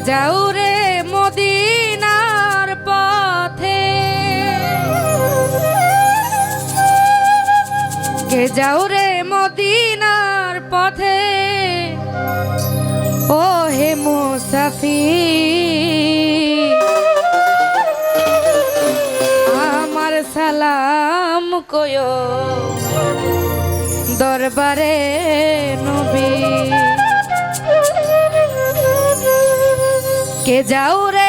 যাও রে মদিনার পথে। কে যাও রে মদিনার পথে? ও হে মুসাফি আমার সালাম কয় দরবারে নবী। কে যাও রে